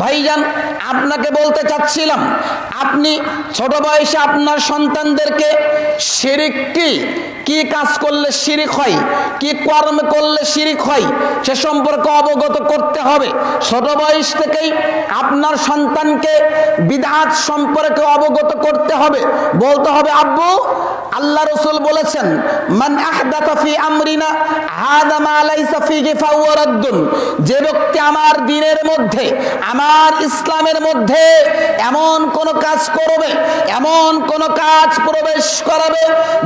ভাইজান, আপনাকে বলতে চাচ্ছিলাম, আপনি ছোট বয়সে আপনার সন্তানদেরকে শিরিক কি? কি কাজ করলে শিরিক হয়? কি কর্ম করলে শিরিক হয়? সে সম্পর্কে অবগত করতে হবে। ছোট বয়স থেকেই আপনার সন্তানকে বিধাত সম্পর্কে অবগত করতে হবে। বলতে হবে, আব্বু, আল্লাহ রসুল বলেছেন, মান আহদাথা ফি আমরিনা, হাদা মা লাইসা ফিহি ফাহুয়া রাদ্দুন। যে ব্যক্তি আমার দিনের মধ্যে, আমার ইসলামের মধ্যে এমন কোন কাজ করবে, এমন কোন কাজ প্রবেশ করাবে,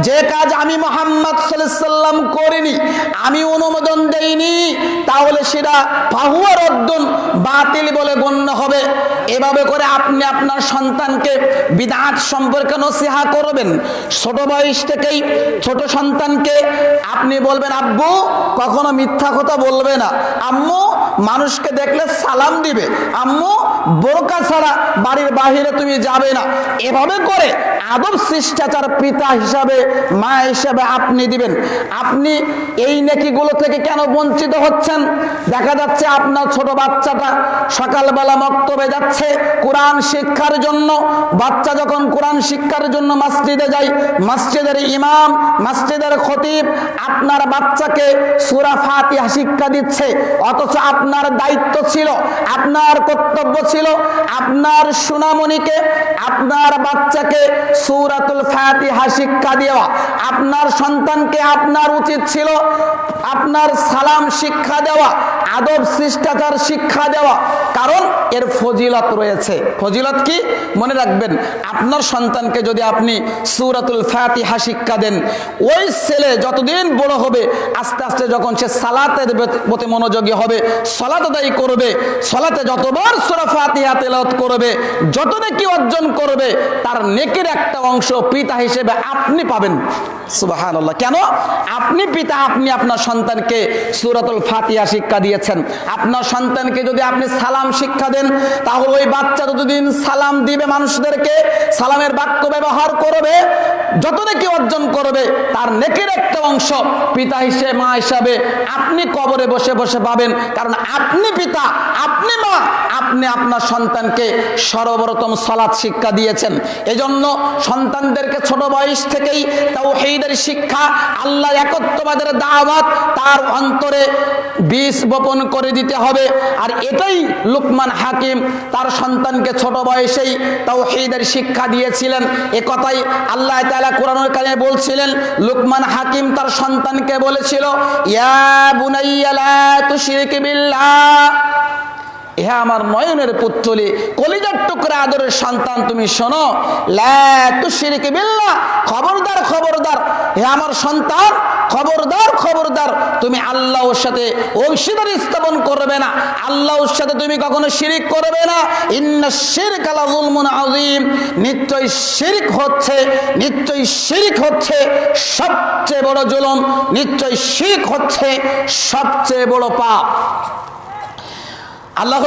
যে কাজ আমি মোহাম্মদ সাল্লাম করিনি, আমি অনুমোদন দেইনি, তাহলে সেটা ফাহুয়া রদ্দুন বাতিল বলে গণ্য হবে। এভাবে করে আপনি আপনার সন্তানকে বিদাত সম্পর্কে নসিহা করবেন। ছোট বয়স থেকেই ছোট সন্তানকে আপনি বলবেন, আব্বু, কখনো মিথ্যা কথা বলবে না। আম্মু, মানুষকে দেখলে সালাম দিবে। আম্মু বোরকা ছাড়া বাড়ির বাহিরে তুমি যাবে না। এভাবে করে আদব শিষ্টাচার পিতা হিসাবে, মা হিসাবে আপনি দিবেন। আপনি এই নেকিগুলো থেকে কেন বঞ্চিত হচ্ছেন? দেখা যাচ্ছে আপনার ছোট বাচ্চাটা সকালবেলা মক্তবে যাচ্ছে কোরআন শিক্ষার জন্য। বাচ্চা যখন কোরআন শিক্ষার জন্য মসজিদে যায়, মসজিদের ইমাম, মসজিদের খতিব আপনার বাচ্চাকে সুরা ফাতিহা শিক্ষা দিচ্ছে। অথচ আপনার দায়িত্ব ছিল, আপনার কর্তব্য ছিল আপনার সুনামণিকে, আপনার বাচ্চাকে সুরাতুল ফাতিহা শিক্ষা দেওয়া। আপনার সন্তানকে আপনার উচিত ছিল আপনার সালাম শিক্ষা দেওয়া, আদব শিষ্টাচার শিক্ষা দেওয়া। কারণ এর ফজিলত রয়েছে। ফজিলত কি? মনে রাখবেন, আপনার সন্তানকে যদি আপনি সুরাতুল ফাতিহা শিক্ষা দেন, ওই ছেলে যতদিন বড় হবে, আস্তে আস্তে যখন সে সালাতের প্রতি মনোযোগী হবে, সলাত আদায় করবে, সলাতে যতবার সুরা ফাতিহা তেলাওয়াত করবে, যত নেকি অর্জন করবে, তার নেকির একটা অংশ পিতা হিসেবে আপনি পাবেন। সুবহানাল্লাহ। কেন? আপনি পিতা, আপনি আপনার সন্তানকে সুরাতুল ফাতিহা শিক্ষা দিয়েছেন। আপনার সন্তানকে যদি আপনি সালাম শিক্ষা দেন তাহলে ওই বাচ্চা যতদিন সালাম দিবে মানুষদেরকে, সালামের বাক্য ব্যবহার করবে যত নেকি অর্জন করবে, তার নেকির একটা অংশ পিতা হিসেবে, মা হিসাবে আপনি কবরে বসে বসে পাবেন। কারণ আপনি পিতা, আপনি মা, আপনি আপনার সন্তানকে সর্বপ্রথম সলাৎ শিক্ষা দিয়েছেন। এজন্য সন্তানদেরকে ছোট বয়স থেকেই তাওহীদের শিক্ষা আল্লাহ একত্ববাদের দাওয়াত, তার অন্তরে বীজ বপন করে দিতে হবে। আর এটাই লুকমান হাকিম তার সন্তানকে ছোট বয়সেই তাও সেইদের শিক্ষা দিয়েছিলেন। এ কথাই আল্লাহ তালা কোরআনুল কালে বলছিলেন, লুকমান হাকিম তার সন্তানকে বলেছিল, ইয়া বুনাইয়া লা তুশরিক বিল্লাহ। ইহা আমার নয়নের পুত্তলি, কলিজার টুকরা আদরের সন্তান, তুমি শোনো লাতুশরিক বিল্লাহ, খবরদার খবরদার, হে আমার সন্তান, খবরদার খবরদার, তুমি আল্লাহর সাথে অংশীদারি স্থাপন করবে না, আল্লাহর সাথে তুমি কখনো শিরিক করবে না, ইন্না শিরক আলা যুলমুন আযীম, নিশ্চয় শিরিক হচ্ছে, নিশ্চয় শিরিক হচ্ছে সবচেয়ে বড় জুলুম, নিশ্চয় শিরিক হচ্ছে সবচেয়ে বড় পাপ। আল্লাহ